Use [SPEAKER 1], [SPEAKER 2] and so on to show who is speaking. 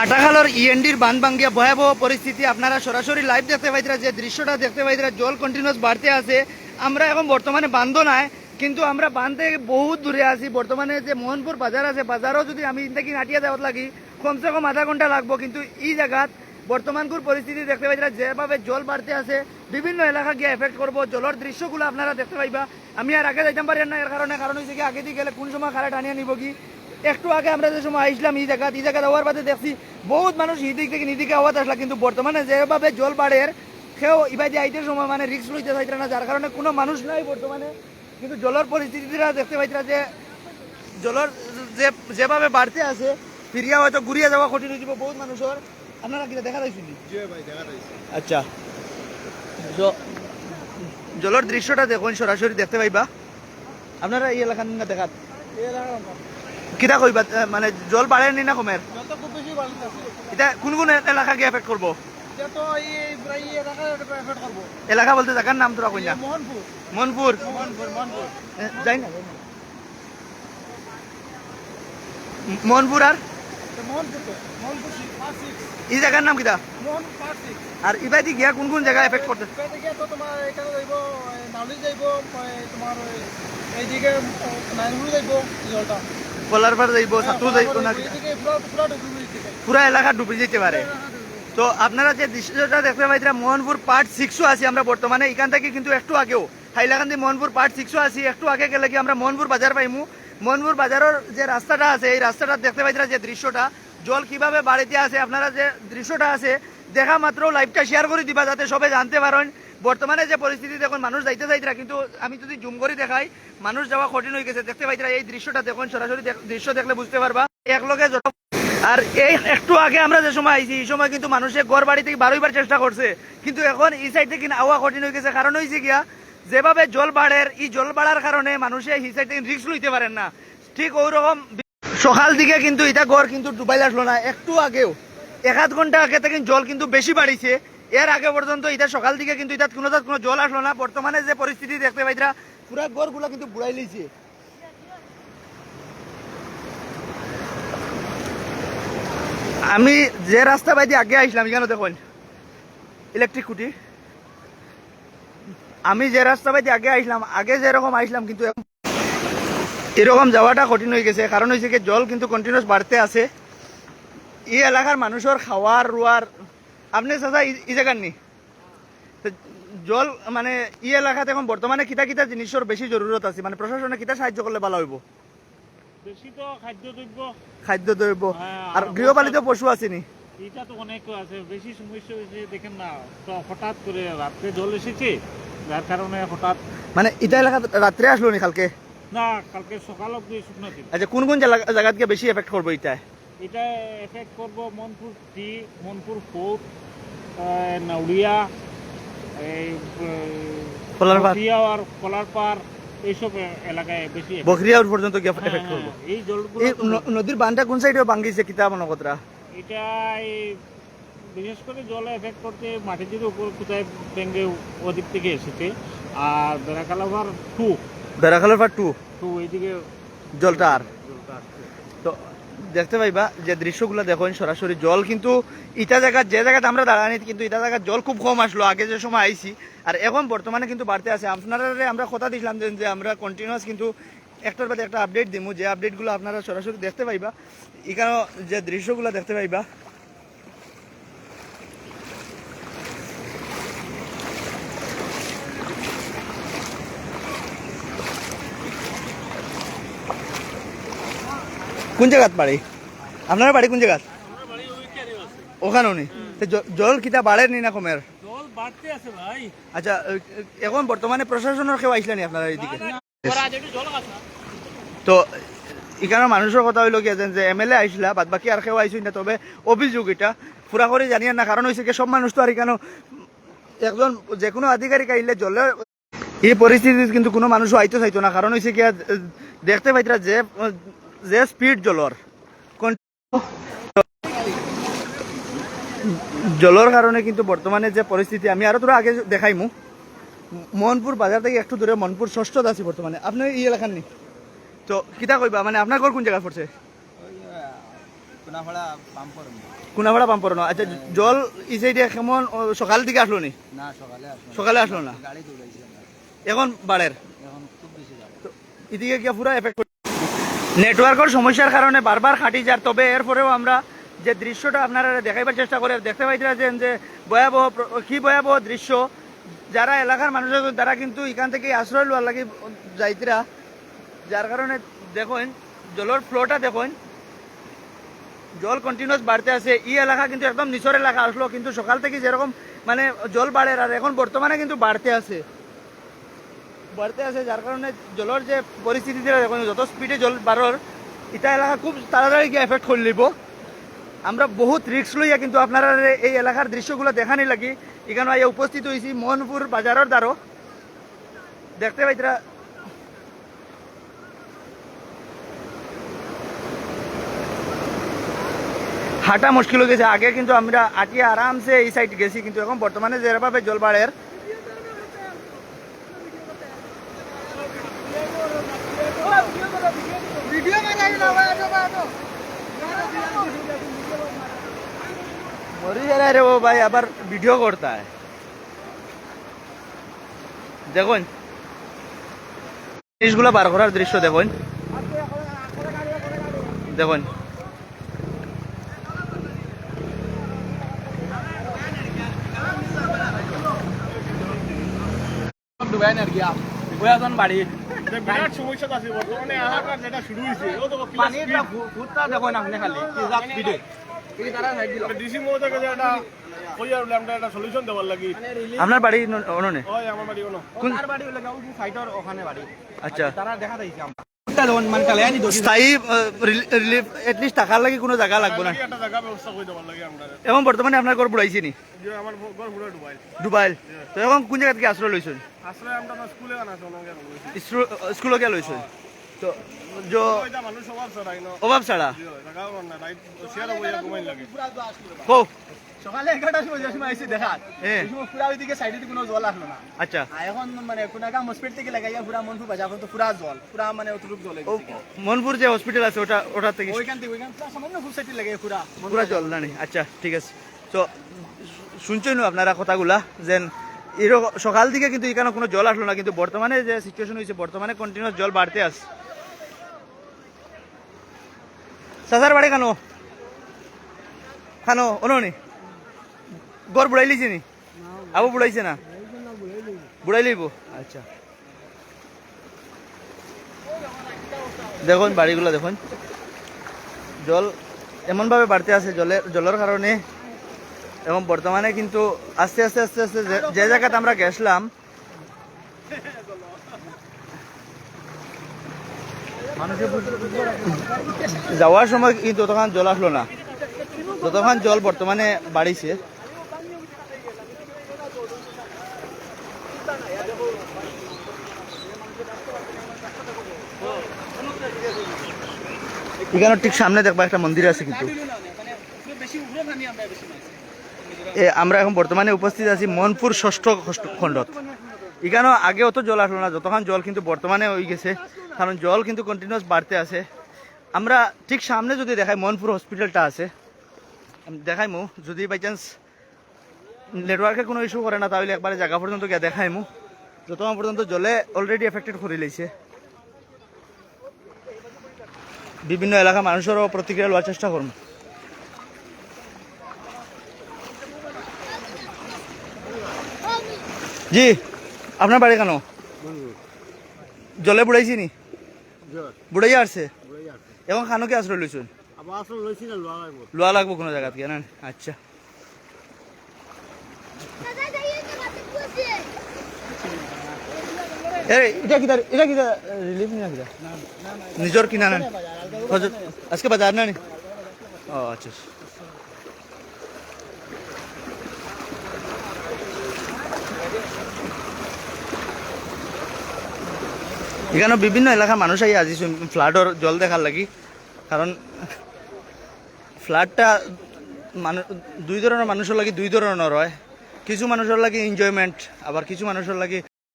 [SPEAKER 1] খাটাখালোর ইএনডির বান ভাঙ্গিয়া ভয়াবহ পরিস্থিতি আপনারা সরাসরি লাইভ দেখতে পাইতরা, যে দৃশ্যটা দেখতে পাইতরা, জল কন্টিনিউস বাড়তে আছে। আমরা এখন বর্তমানে বান্ধ নাই, কিন্তু আমরা বান থেকে বহুত দূরে আছি। বর্তমানে যে মোহনপুর বাজার আছে, বাজারও যদি আমি ইনতে নাটিয়া যাওয়ার লাগি, কমসে কম আধা ঘণ্টা লাগবো। কিন্তু এই জায়গাত বর্তমানকুর পরিস্থিতি দেখতে পাইতরা, যেভাবে জল বাড়তে আছে, বিভিন্ন এলাকা গিয়ে এফেক্ট করব। জলের দৃশ্যগুলো আপনারা দেখতে পাইবা। আমি আর আগে যাইতাম পারি না, এর কারণে। কারণ হয়েছে কি, আগে দিয়ে গেলে কোন সময় খারা টানিয়ে নিব কি? একটু আগে আমরা যে সময় আইসলাম এই জায়গা এই জায়গা যাওয়ার বাদে দেখছি বহুত মানুষ এই দিক থেকে নিদিকে আওয়াজ আসলা কিন্তু বর্তমানে যেভাবে জল বাড়ের সেও ইবাদি আইতে সময় মানে রিক্স লইতে চাইতে না যার কারণে কোনো মানুষ নাই বর্তমানে। কিন্তু জলের পরিস্থিতিটা দেখতে পাইতরা যে জলের যে যেভাবে বাড়তে আছে ফিরিয়া হয়তো ঘুরিয়ে যাওয়া কঠিন হয়ে যাব বহুত মানুষের। আপনারা কিনা দেখা যাইছিলি আচ্ছা। তো জলের দৃশ্যটা দেখুন সরাসরি দেখতে পাইবা। আপনারা এই এলাকার না দেখাত কিটা কইবা মানে জল বাড়েনি না কমের এটা কোন কোন এলাকা গিয়ে এফেক্ট করব এলাকা বলতে জায়গার নাম তোরা কইনা
[SPEAKER 2] মোহনপুর
[SPEAKER 1] যাই না। আর
[SPEAKER 2] মোহনপুর সিক্স
[SPEAKER 1] এই জায়গার নাম কিটা আর ইবাদি গিয়া কোন কোন জায়গা এফেক্ট করতে
[SPEAKER 2] তোমার এইদিকে নাইনগুড়ি যাইব জলটা।
[SPEAKER 1] কলার পার যাইব সাতু যাইব না
[SPEAKER 2] পুরো
[SPEAKER 1] এলাকা ডুবে যেতে পারে। তো আপনারা যে দৃশ্যটা দেখতে পাইতরা মোহনপুর পার্ট সিক্সও আছি আমরা বর্তমানে। এখান থেকে কিন্তু একটু আগেও, হাইলাকান্দি মোহনপুর পার্ট সিক্সও আছি, একটু আগে গেলে কি আমরা মোহনপুর বাজার পাইমু? মোহনপুর বাজারের যে রাস্তাটা আছে, এই রাস্তাটা দেখতে পাইতরা যে দৃশ্যটা। জল কীভাবে বাড়িতে আছে, আপনারা যে দৃশ্যটা আছে, দেখা মাত্র লাইভটা শেয়ার করে দিবা, যাতে সবাই জানতে পারেন বর্তমানে যে পরিস্থিতি, দেখুন, মানুষ যাইতে যাইতরা কিন্তু আমি যদি জুম করে দেখাই, মানুষ যাওয়া কঠিন হয়ে গেছে। দেখতে পাইতরা এই দৃশ্যটা দেখুন, সরাসরি দৃশ্য দেখলে বুঝতে পারবা। একলগে জড়ো আর এই একটু আগে আমরা যে সময় আইছি, এই সময় কিন্তু মানুষের ঘর বাড়ি থেকে বারোইবার চেষ্টা করছে। কিন্তু এখন এই সাইড থেকে আওয়া কঠিন হয়ে গেছে। কারণ হয়েছে গিয়া, যেভাবে জল বাড়ের, এই জল বাড়ার কারণে মানুষে এই সাইড থেকে রিক্স লইতে পারেন না। ঠিক ওই রকম সকাল দিকে কিন্তু এটা গড় কিন্তু ডুবাইল আসলো না। একটু আগেও, এক আধ ঘণ্টা আগে থেকে জল কিন্তু বেশি বাড়িছে। এর আগে পর্যন্ত এটা সকাল দিকে কিন্তু এটা কোনো কোনো জল আসলো না। বর্তমানে যে পরিস্থিতি দেখতে পাইতরা, পুরা ঘরগুলো কিন্তু বুড়াই লিছে আমি যে রাস্তা বাইতে আগে আসলাম এখানে দেখুন ইলেকট্রিক কুটি আমি যে রাস্তা বাইতে আগে আসলাম আগে যেরকম আসলাম কিন্তু এরকম যাওয়াটা কঠিন হয়ে গেছে। কারণ হয়েছে কি, জল কিন্তু কন্টিনিউস বাড়তে আছে। এই এলাকার মানুষের খাওয়ার, রোয়ার আপনি চাচা ই জায়গার নি। জল মানে এই এলাকাতে এখন বর্তমানে কিতা কিতা জিনিসের বেশি জরুরত আছে? মানে প্রশাসনে কিতা সাহায্য করলে ভালো হইব
[SPEAKER 3] বেশি তো খাদ্যদ্রব্য
[SPEAKER 1] খাদ্য দ্রব্য
[SPEAKER 3] হ্যাঁ,
[SPEAKER 1] আর গৃহপালিত পশু আসেনি
[SPEAKER 3] এটা তো অনেক আছে। বেশি সমস্যা হয়েছে দেখেন না তো হঠাৎ করে রাত্রে জল এসেছে। যার কারণে হঠাৎ
[SPEAKER 1] মানে এটা এলাকা রাত্রে আসলো নি কালকে?
[SPEAKER 3] না কালকে সকাল অব্দি শুকনো ছিল।
[SPEAKER 1] আচ্ছা কোন কোন জায়গা- জায়গা বেশি এফেক্ট করব এটা
[SPEAKER 3] এটা এফেক্ট করব মনপুর টি মনপুর ফোর্ট নাউরিয়া
[SPEAKER 1] কলারপাড়।
[SPEAKER 3] এইসব এলাকায় বেশি affect-
[SPEAKER 1] বকরিয়াউর পর্যন্ত গিয়ে
[SPEAKER 3] হ্যাঁ,
[SPEAKER 1] এফেক্ট করব।
[SPEAKER 3] হ্যাঁ, এই জলগুলো
[SPEAKER 1] ন- নদীর বানটা কোন সাইডে ভাঙ্গিছে কিতা মনে কতরা
[SPEAKER 3] এটা বিশেষ করে জলে এফেক্ট করতে মাটির উপর কোথায় ব্যাঙ্গে ওদিক থেকে এসেছে। আর বেড়াকালাভার টু
[SPEAKER 1] টু
[SPEAKER 3] টু এইদিকে
[SPEAKER 1] জলটা আর?
[SPEAKER 3] জলটা
[SPEAKER 1] তো দেখতে পাইবা যে দৃশ্যগুলো দেখুন সরাসরি জল, কিন্তু ইটা জায়গা যে জায়গাতে আমরা দাঁড়ানি, কিন্তু ইটা জায়গার জল খুব কম আসলো আগে যে সময় আইসি আর এখন বর্তমানে কিন্তু বাড়তে আছে। আপনারা আমরা কথা দিছিলাম যে- আমরা কন্টিনিউয়াস কিন্তু একটার বাদে একটা আপডেট দিমু। যে আপডেটগুলো আপনারা সরাসরি দেখতে পাইবা এখানে যে দৃশ্যগুলো দেখতে পাইবা কোন জায়গাত বাড়ি? আপনার বাড়ি কোন জায়গাত তো জ- জল কিতা বাড়েনি না কমের?
[SPEAKER 3] আছে ভাই।
[SPEAKER 1] আচ্ছা এখন বর্তমানে প্রশাসনের কেউ আইসলেনি আপনারা এইদিকে? তো এখানে মানুষের কথা হইল কি যে এম এল এ আইসলা বাদ বাকি আর কেউ আইসই না? তবে অভিযোগ এটা পুরা করে জানিয়ে না কারণ হয়েছে কি সব মানুষ তো আর এখানে একজন যে কোনো আধিকারিক আইলে জলে এই পরিস্থিতিতে কিন্তু কোনো মানুষ আইতে চাইতো না। কারণ হয়েছে কি দেখতে পাইতরা যে যে স্পিড জলর জলর কারণে কিন্তু বর্তমানে যে পরিস্থিতি আমি আরও তোরা আগে দেখাইমু মোহনপুর বাজার থেকে একটু দূরে মনপুর ষষ্ঠ আছি বর্তমানে আপনি এই এলাকার নি? তো কিতা কইবা মানে আপনার ঘর কোন জায়গা পড়ছে কুনাভাড়া পাম্পর না। আচ্ছা জল এই সাইডে কেমন সকাল থেকে আসলো নি?
[SPEAKER 2] সকালে আসলো
[SPEAKER 1] না। এখন বাড়ের
[SPEAKER 2] এখন খুব বেশি
[SPEAKER 1] তো এদিকে গিয়ে পুরো এফেক্ট নেটওয়ার্কের সমস্যার কারণে বারবার খাটি যার। তবে এরপরেও আমরা যে দৃশ্যটা আপনারা দেখাইবার চেষ্টা করে দেখতে পাইতেছেন যে ভয়াবহ কি ভয়াবহ দৃশ্য। যারা এলাকার মানুষ তারা কিন্তু এখান থেকে আশ্রয় লওয়ার লাগে যাইতিরা। যার কারণে দেখুন, জলের ফ্লোটা দেখুন। জল কন্টিনিউস বাড়তে আছে। এই এলাকা কিন্তু একদম নিচর এলাকা। আসলো কিন্তু সকাল থেকে যেরকম মানে জল বাড়ে, আর এখন বর্তমানে কিন্তু বাড়তে আছে। বাড়তে আছে যার কারণে জলের যে পরিস্থিতি দেখুন, যত স্পিডে জল বাড়র ইটা এলাকা খুব তাড়াতাড়ি গিয়ে এফেক্ট করে লিব আমরা বহুত রিক্স লইয়া কিন্তু আপনারা এই এলাকার দৃশ্যগুলো দেখানি লাগি। এখানে আইয়া উপস্থিত হয়েছি মোহনপুর বাজারের দ্বারো দেখতে পাইতরা হাঁটা মুশকিল হয়ে গেছে। আগে কিন্তু আমরা আটিয়ে আরামসে এই সাইড গেছি, কিন্তু এখন বর্তমানে যেভাবে জল বাড়ের
[SPEAKER 2] ভিডিও বানাই না ভাই আটো আটো
[SPEAKER 1] মরি যা রে ও ভাই আবার ভিডিও করতে হয়। দেখুন। জিনিসগুলো বার করার দৃশ্য দেখুন। দেখুন।
[SPEAKER 2] ডুবাই না গিয়া ওয়া জন বাড়ির
[SPEAKER 3] বিরাট সমস্যা আছে বর্তমানে আহার যেটা শুরু হয়েছে ও তো
[SPEAKER 2] পানিটা ফুটটা দেখুন আপনি খালি। কি যাক ভিডিও
[SPEAKER 3] ডিসি মহোদয়কে যে একটা কই আমরা একটা সলিউশন দেওয়ার লাগি।
[SPEAKER 1] আপনার বাড়ি অননে?
[SPEAKER 3] আমার বাড়ি কোনো
[SPEAKER 1] কোন
[SPEAKER 2] আর বাড়ি হলে গাও সাইডর ওখানে বাড়ি।
[SPEAKER 1] আচ্ছা।
[SPEAKER 2] তারা দেখা আমরা দেখুন মানে কালে আনি দোষী।
[SPEAKER 1] স্থায়ী রিলিফ এটলিস্ট টাকার লাগি কোনো জায়গা লাগবে না। এবং বর্তমানে আপনার ঘর বুড়াইছে নি? ডুবাইল। তো এখন কোন জায়গা থেকে আশ্রয় লইছেন? স্কুলকে লইছেন? তো যো
[SPEAKER 3] ওইটা মানুষ সবার সরাই না
[SPEAKER 1] অভাব ছাড়া?
[SPEAKER 3] জায়গা না রাইট শেয়ার হয়ে ঘুমাই লাগে
[SPEAKER 1] কো
[SPEAKER 2] সকালে এগারোটার সময় যে সময় আইসি দেখা
[SPEAKER 1] এ।
[SPEAKER 2] সময় পুরা ওইদিকে সাইডে কোনো জল আসলো না।
[SPEAKER 1] আচ্ছা।
[SPEAKER 2] এখন মানে কোনাকা হসপিটাল থেকে লাগাইয়া পুরা মনপুর বাজার পর্যন্ত পুরা জল। পুরা মানে অতটুক জল
[SPEAKER 1] মনপুর যে হসপিটাল আছে ওটা ওটা থেকে
[SPEAKER 2] ওইখান থেকে ওইখান পুরা সামান্য ফুল সাইডে লাগাই পুরা
[SPEAKER 1] পুরা জল না আচ্ছা ঠিক আছে। তো শুনছেন আপনারা কথাগুলা? যেন এরকম সকাল থেকে কিন্তু এখানে কোনো জল আসলো না কিন্তু বর্তমানে যে সিচুয়েশন হয়েছে বর্তমানে কন্টিনিউয়াস জল বাড়তে আস সাসার বাড়ি খানো খানো অনুনি গড় বুড়াই লিছে নি আবু বুড়াইছে না বুড়াই লইব আচ্ছা দেখুন বাড়িগুলো দেখুন জল এমনভাবে বাড়তে আছে জলের জলের কারণে এবং বর্তমানে কিন্তু আস্তে আস্তে আস্তে আস্তে যে জায়গাতে আমরা গেছিলাম যাওয়ার সময় কিন্তু ততক্ষণ জল আসলো না। যতক্ষণ জল বর্তমানে বাড়িছে। এখানে ঠিক সামনে দেখবা একটা মন্দির আছে কিন্তু।
[SPEAKER 2] আমরা
[SPEAKER 1] এখন বর্তমানে উপস্থিত আছি মনপুর ষষ্ঠ খণ্ডত। এখানেও আগে অত জল আসলো না, যতক্ষণ জল কিন্তু বর্তমানে হয়ে গেছে, কারণ জল কিন্তু কন্টিনিউয়াস বাড়তে আছে। আমরা ঠিক সামনে যদি দেখাই, মনপুর হসপিটালটা আছে। দেখাইমু যদি বাই চান্স নেটওয়ার্কে কোনো ইস্যু করে না, তাহলে একবারে জায়গা পর্যন্ত গিয়ে দেখাইমু যতক্ষণ পর্যন্ত জলে অলরেডি এফেক্টেড করে লইছে বিভিন্ন এলাকা মানুষেরও প্রতিক্রিয়া লওয়ার চেষ্টা করব জি। আপনার বাড়ি কেন? জলে বুড়াইছি নি? বুড়াই আসছে? এবং খানো কি আশ্রয় লইছুন?
[SPEAKER 3] লোয়া লাগবো।
[SPEAKER 1] কোনো জায়গা থেকে না আচ্ছা রিলিফ কিটা নিজর কিনা না আজকে বাজার না নি? ও আচ্ছা। এখানে বিভিন্ন এলাকার মানুষ আই আজি ফ্লাডর জল দেখার লাগি। কারণ ফ্লাডটা মানুষ দুই ধরনের মানুষের লাগে দুই ধরনের হয়। কিছু মানুষের লাগে এনজয়মেন্ট আবার কিছু মানুষের লাগে